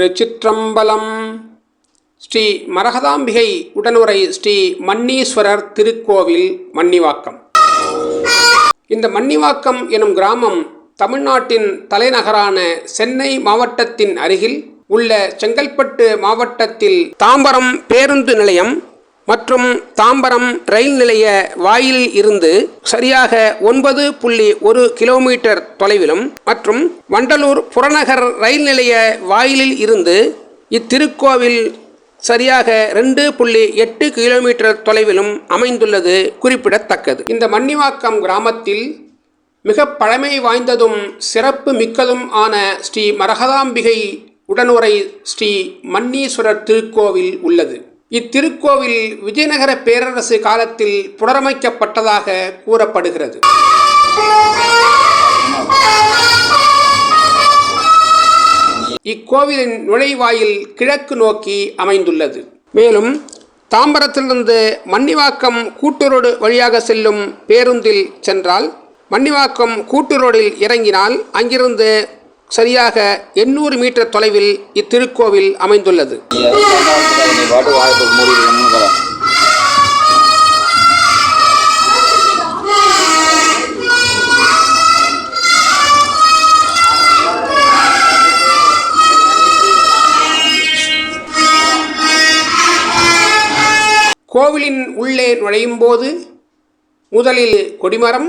திருச்சிற்றம்பலம். ஸ்ரீ மரகதாம்பிகை உடனுரை ஸ்ரீ மன்னீஸ்வரர் திருக்கோவில் மன்னிவாக்கம். இந்த மன்னிவாக்கம் எனும் கிராமம் தமிழ்நாட்டின் தலைநகரான சென்னை மாவட்டத்தின் அருகில் உள்ள செங்கல்பட்டு மாவட்டத்தில் தாம்பரம் பேருந்து நிலையம் மற்றும் தாம்பரம் ரயில் நிலைய வாயிலில் இருந்து சரியாக ஒன்பது புள்ளி ஒரு கிலோமீட்டர் தொலைவிலும் மற்றும் வண்டலூர் புறநகர் ரயில் நிலைய வாயிலில் இருந்து இத்திருக்கோவில் சரியாக ரெண்டு புள்ளி எட்டு கிலோமீட்டர் தொலைவிலும் அமைந்துள்ளது குறிப்பிடத்தக்கது. இந்த மன்னிவாக்கம் கிராமத்தில் மிக பழமை வாய்ந்ததும் சிறப்பு மிக்கதும் ஆன ஸ்ரீ மரகதாம்பிகை உடனுரை ஸ்ரீ மன்னீஸ்வரர் திருக்கோவில் உள்ளது. இத்திருக்கோவில் விஜயநகர பேரரசு காலத்தில் புனரமைக்கப்பட்டதாக கூறப்படுகிறது. இக்கோவிலின் நுழைவாயில் கிழக்கு நோக்கி அமைந்துள்ளது. மேலும் தாம்பரத்திலிருந்து மன்னிவாக்கம் கூட்டுரோடு வழியாக செல்லும் பேருந்தில் சென்றால் மன்னிவாக்கம் கூட்டுரோடில் இறங்கினால் அங்கிருந்து சரியாக எண்ணூறு மீட்டர் தொலைவில் இத்திருக்கோவில் அமைந்துள்ளது. கோவிலின் உள்ளே நுழையும் போது முதலில் கொடிமரம்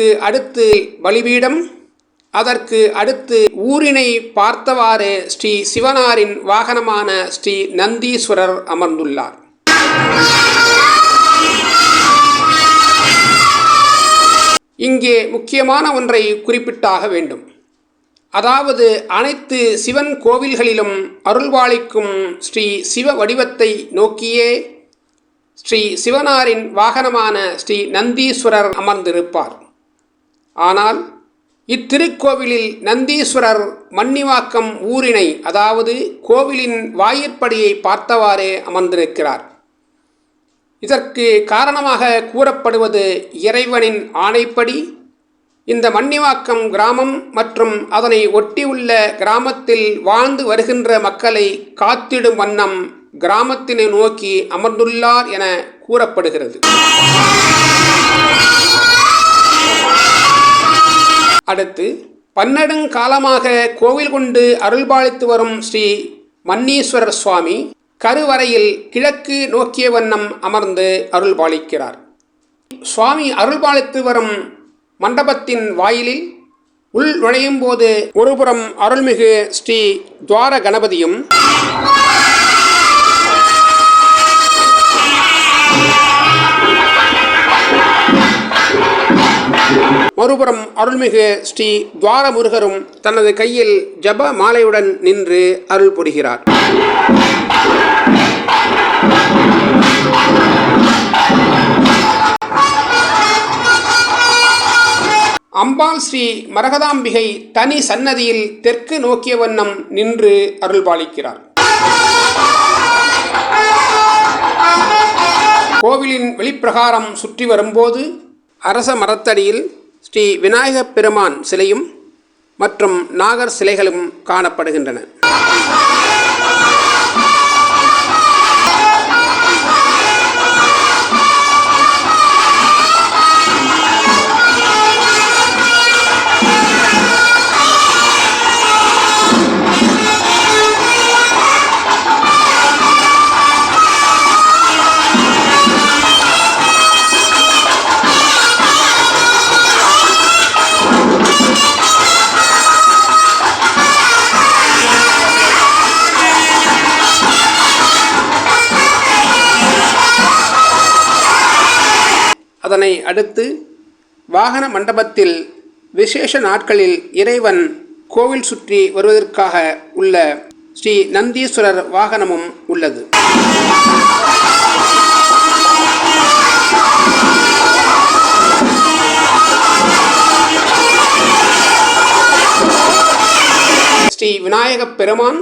அதற்கு அடுத்து பலிபீடம் அதற்கு அடுத்து ஊரினை பார்த்தவாறு ஸ்ரீ சிவனாரின் வாகனமான ஸ்ரீ நந்தீஸ்வரர் அமர்ந்துள்ளார். இங்கே முக்கியமான ஒன்றை குறிப்பிட்டாக வேண்டும். அதாவது அனைத்து சிவன் கோவில்களிலும் அருள்வாளிக்கும் ஸ்ரீ சிவ வடிவத்தை நோக்கியே ஸ்ரீ சிவனாரின் வாகனமான ஸ்ரீ நந்தீஸ்வரர் அமர்ந்திருப்பார். ஆனால் இத்திருக்கோவிலில் நந்தீஸ்வரர் மன்னிவாக்கம் ஊரினை அதாவது கோவிலின் வாயிற்படியை பார்த்தவாறே அமர்ந்திருக்கிறார். இதற்கு காரணமாக கூறப்படுவது இறைவனின் ஆணைப்படி இந்த மன்னிவாக்கம் கிராமம் மற்றும் அதனை ஒட்டியுள்ள கிராமத்தில் வாழ்ந்து வருகின்ற மக்களை காத்திடும் வண்ணம் கிராமத்தினை நோக்கி அமர்ந்துள்ளார் என கூறப்படுகிறது. அடுத்து பன்னெடுங்காலமாக கோவில் கொண்டு அருள்பாலித்து வரும் ஸ்ரீ மன்னீஸ்வரர் சுவாமி கருவறையில் கிழக்கு நோக்கிய வண்ணம் அமர்ந்து அருள்பாலிக்கிறார். சுவாமி அருள்பாலித்து வரும் மண்டபத்தின் வாயிலில் உள் நுழையும் போது ஒருபுறம் அருள்மிகு ஸ்ரீ துவார கணபதியும் மறுபுறம் அருள்மிகு ஸ்ரீ துவாரமுருகரும் தனது கையில் ஜப மாலையுடன் நின்று அருள் புரிகிறார். அம்பாள் ஸ்ரீ மரகதாம்பிகை தனி சன்னதியில் தெற்கு நோக்கிய வண்ணம் நின்று அருள்பாலிக்கிறார் கோவிலின் வெளிப்பிரகாரம் சுற்றி வரும்போது அரச மரத்தடியில் ஸ்ரீ விநாயகப் பெருமான் சிலையும் மற்றும் நாகர் சிலைகளும் காணப்படுகின்றன. அதனை அடுத்து வாகன மண்டபத்தில் விசேஷ நாட்களில் இறைவன் கோவில் சுற்றி வருவதற்காக உள்ள ஸ்ரீ நந்தீஸ்வரர் வாகனமும் உள்ளது. ஸ்ரீ விநாயகப் பெருமான்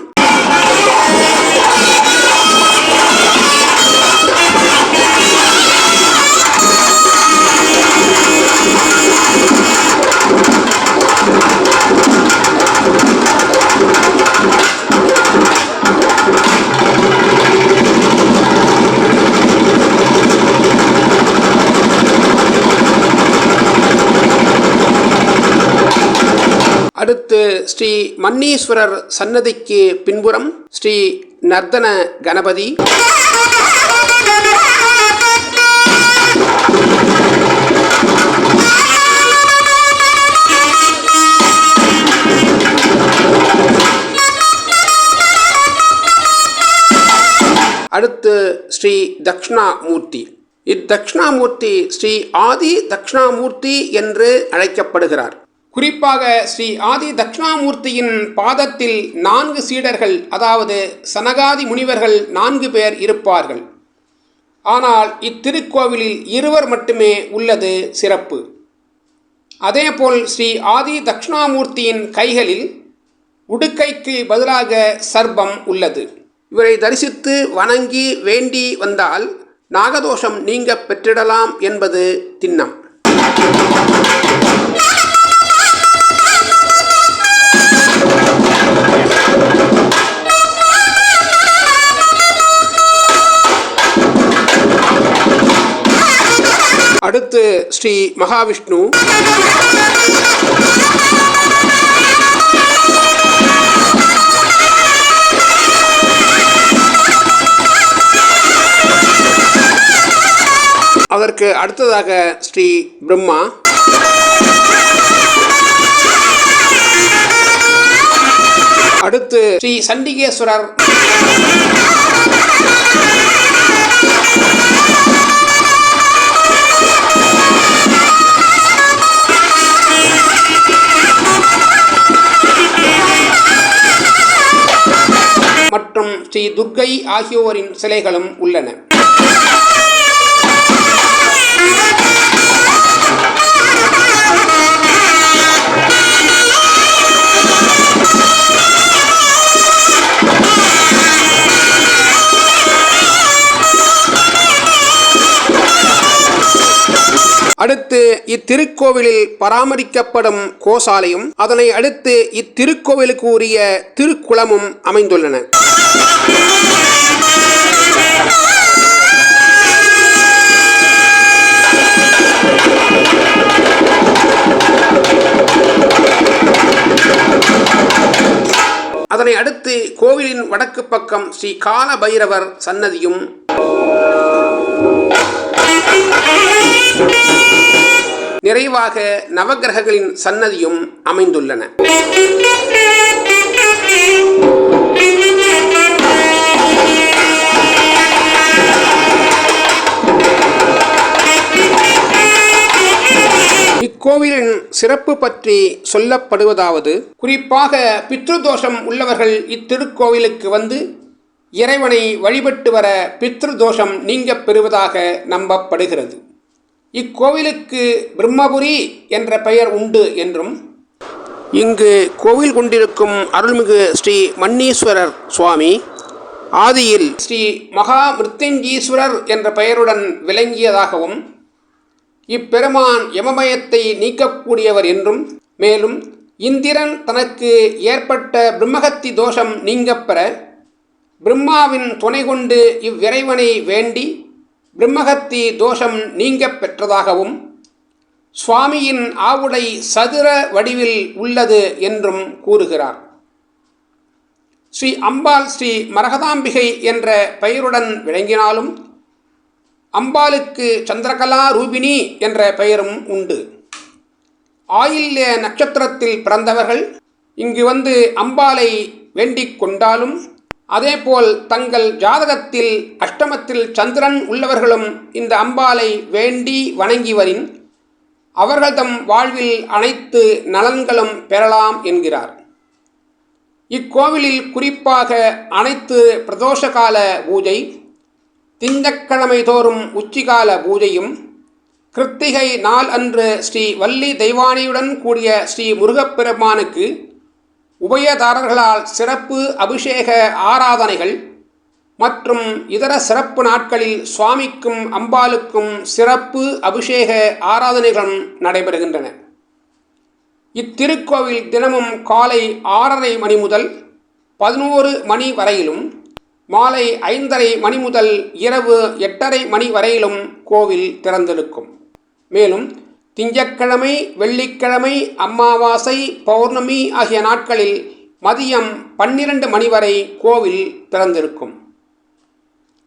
அடுத்து ஸ்ரீ மன்னீஸ்வரர் சன்னதிக்கு பின்புறம் ஸ்ரீ நர்தன கணபதி. அடுத்து ஸ்ரீ தக்ஷணாமூர்த்தி. இத்தக்ஷணாமூர்த்தி ஸ்ரீ ஆதி தக்ஷணாமூர்த்தி என்று அழைக்கப்படுகிறார். குறிப்பாக ஸ்ரீ ஆதி தட்சிணாமூர்த்தியின் பாதத்தில் நான்கு சீடர்கள் அதாவது சனகாதி முனிவர்கள் நான்கு பேர் இருப்பார்கள். ஆனால் இத்திருக்கோவிலில் இருவர் மட்டுமே உள்ளது சிறப்பு. அதேபோல் ஸ்ரீ ஆதி தக்ஷணாமூர்த்தியின் கைகளில் உடுக்கைக்கு பதிலாக சர்பம் உள்ளது. இவரை தரிசித்து வணங்கி வேண்டி வந்தால் நாகதோஷம் நீங்க பெற்றிடலாம் என்பது திண்ணம். அடுத்து ஸ்ரீ மகாவிஷ்ணு. அதற்கு அடுத்ததாக ஸ்ரீ பிரம்மா. அடுத்து ஸ்ரீ சண்டிகேஸ்வரர். மற்றும் ஸ்ரீ துர்க்கை ஆகியோரின் சிலைகளும் உள்ளன. இத்திருக்கோவிலில் பராமரிக்கப்படும் கோசாலையும் அதனை அடுத்து இத்திருக்கோவிலுக்கு உரிய திருக்குளமும் அமைந்துள்ளன. அதனை அடுத்து கோவிலின் வடக்கு பக்கம் ஸ்ரீ கால பைரவர் சன்னதியும் நிறைவாக நவக்கிரகங்களின் சன்னதியும் அமைந்துள்ளன. இக்கோவிலின் சிறப்பு பற்றி சொல்லப்படுவதாவது குறிப்பாக பித்ருதோஷம் உள்ளவர்கள் இத்திருக்கோவிலுக்கு வந்து இறைவனை வழிபட்டு வர பித்ருதோஷம் நீங்கப் பெறுவதாக நம்பப்படுகிறது. இக்கோவிலுக்கு பிரம்மபுரி என்ற பெயர் உண்டு என்றும் இங்கு கோவில் கொண்டிருக்கும் அருள்மிகு ஸ்ரீ மன்னீஸ்வரர் சுவாமி ஆதியில் ஸ்ரீ மகா மிருத்யஞ்சீஸ்வரர் என்ற பெயருடன் விளங்கியதாகவும் இப்பெருமான் யமமயத்தை நீக்கக்கூடியவர் என்றும் மேலும் இந்திரன் தனக்கு ஏற்பட்ட பிரம்மகத்தி தோஷம் நீங்கப்பெற பிரம்மாவின் துணை கொண்டு இவ்விறைவனை வேண்டி பிரம்மகத்தி தோஷம் நீங்கப் பெற்றதாகவும் சுவாமியின் ஆவுடை சதுர வடிவில் உள்ளது என்றும் கூறுகிறார். ஸ்ரீ அம்பாள் ஸ்ரீ மரகதாம்பிகை என்ற பெயருடன் விளங்கினாலும் அம்பாளுக்கு சந்திரகலா ரூபிணி என்ற பெயரும் உண்டு. ஆயில்ய நட்சத்திரத்தில் பிறந்தவர்கள் இங்கு வந்து அம்பாளை வேண்டிக் கொண்டாலும் அதேபோல் தங்கள் ஜாதகத்தில் அஷ்டமத்தில் சந்திரன் உள்ளவர்களும் இந்த அம்பாளை வேண்டி வணங்கி வரின் அவர்கள் தம் வாழ்வில் அனைத்து நலன்களும் பெறலாம் என்கிறார். இக்கோவிலில் குறிப்பாக அனைத்து பிரதோஷகால பூஜை திங்கட்கிழமை தோறும் உச்சிகால பூஜையும் கிருத்திகை நாள் அன்று ஸ்ரீ வள்ளி தெய்வானியுடன் கூடிய ஸ்ரீ முருகப்பெருமானுக்கு உபயதாரர்களால் சிறப்பு அபிஷேக ஆராதனைகள் மற்றும் இதர சிறப்பு நாட்களில் சுவாமிக்கும் அம்பாளுக்கும் சிறப்பு அபிஷேக ஆராதனைகளும் நடைபெறுகின்றன. இத்திருக்கோவில் தினமும் காலை ஆறரை மணி முதல் பதினோரு மணி வரையிலும் மாலை ஐந்தரை மணி முதல் இரவு எட்டரை மணி வரையிலும் கோவில் திறந்திருக்கும். மேலும் திங்கட்கிழமை வெள்ளிக்கிழமை அமாவாசை பௌர்ணமி ஆகிய நாட்களில் மதியம் பன்னிரண்டு மணி வரை கோவில் திறந்திருக்கும்.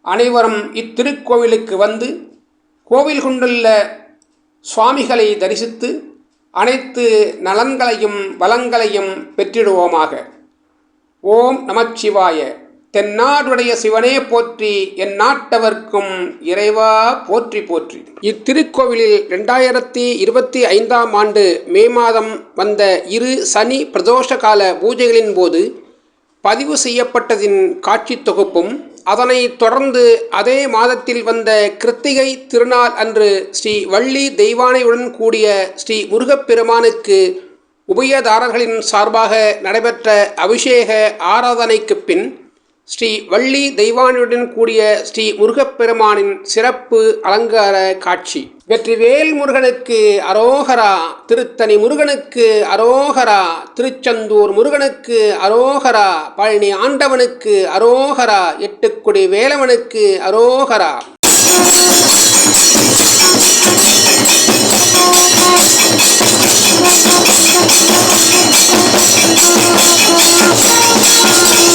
அனைவரும் இத்திருக்கோவிலுக்கு வந்து கோவில் கொண்டுள்ள சுவாமிகளை தரிசித்து அனைத்து நலன்களையும் வளங்களையும் பெற்றிடுவோமாக. ஓம் நமச்சிவாய. தென்னாடுடைய சிவனே போற்றி என் நாட்டவர்க்கும் இறைவா போற்றி போற்றி. இத்திருக்கோவிலில் ரெண்டாயிரத்தி இருபத்தி ஐந்தாம் ஆண்டு மே மாதம் வந்த இரு சனி பிரதோஷ கால பூஜைகளின் போது பதிவு செய்யப்பட்டதின் காட்சி தொகுப்பும் அதனைத் தொடர்ந்து அதே மாதத்தில் வந்த கிருத்திகை திருநாள் அன்று ஸ்ரீ வள்ளி தெய்வானையுடன் கூடிய ஸ்ரீ முருகப்பெருமானுக்கு உபயதாரர்களின் சார்பாக நடைபெற்ற அபிஷேக ஆராதனைக்கு பின் ஸ்ரீ வள்ளி தெய்வானியுடன் கூடிய ஸ்ரீ முருகப்பெருமானின் சிறப்பு அலங்கார காட்சி. வெற்றிவேல் முருகனுக்கு அரோகரா திருத்தணி முருகனுக்கு அரோகரா திருச்செந்தூர் முருகனுக்கு அரோகரா பழனி ஆண்டவனுக்கு அரோகரா எட்டுக்குடி வேலவனுக்கு அரோகரா. Thank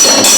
Yes.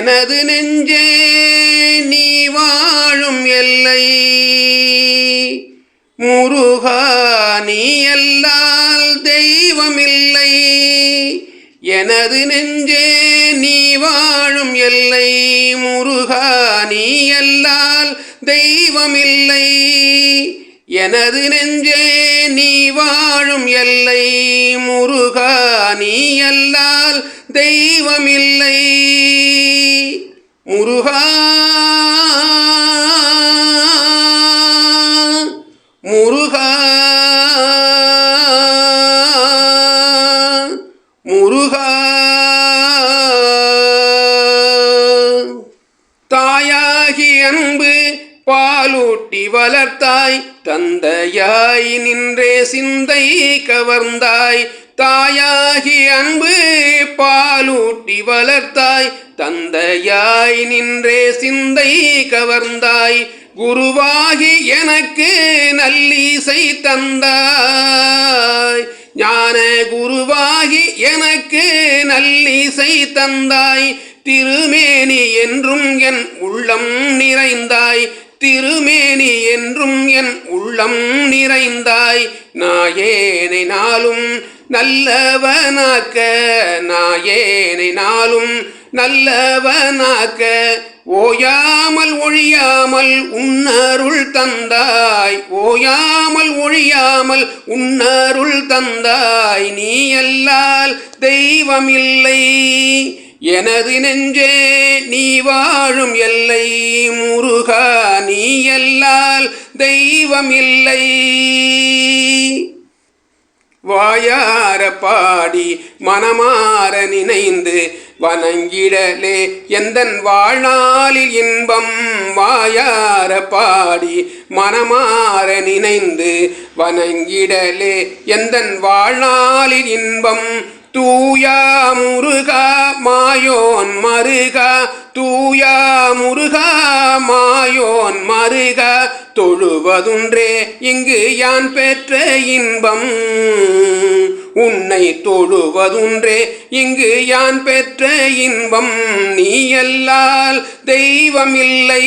எனது நெஞ்சே நீ வாழும் எல்லை. முருகா நீ எல்லால் தெய்வமில்லை. எனது நெஞ்சே நீ வாழும் எல்லை. முருகா நீ எல்லால் தெய்வமில்லை. எனது நெஞ்சே நீ வாழும் எல்லை. முருகா நீ எல்லால் தெய்வமில்லை. முருகா முருகா முருகா. தாயாகி அன்பு பாலூட்டி வளர்த்தாய் தந்தையாய் நின்றே சிந்தை கவர்ந்தாய் தாயாகி அன்பு பாலூட்டி வளர்த்தாய். தந்தையாய் நின்றே சிந்தை கவர்ந்தாய். குருவாகி எனக்கு நல்லீசை தந்தாய். ஞான குருவாகி எனக்கு நல்லீசை தந்தாய். திருமேனி என்றும் என் உள்ளம் நிறைந்தாய். திருமேனி என்றும் என் உள்ளம் நிறைந்தாய். நாயேனை நாளும் நல்லவனாக்க நாயேனை நாளும் நல்லவனாக்க. ஓயாமல் ஒழியாமல் உன்னருள் தந்தாய். ஓயாமல் ஒழியாமல் உன்னருள் தந்தாய். நீ எல்லால் தெய்வமில்லை. எனது நெஞ்சே நீ வாழும் எல்லை முருகா நீ எல்லால் தெய்வம் இல்லை. வாயார பாடி மனமாற நினைந்து வணங்கிடலே எந்தன் வாழ்நாளில் இன்பம். வாயார பாடி மனமாற நினைந்து வணங்கிடலே எந்தன் வாழ்நாளில் இன்பம். தூயா முருகா மாயோன் மருகா தூயா முருகா மாயோன் மருக தொழுவதுன்றே இங்கு யான் பெற்ற இன்பம். உன்னை தொழுவதுன்றே இங்கு யான் பெற்ற இன்பம். நீ அல்லால் தெய்வமில்லை.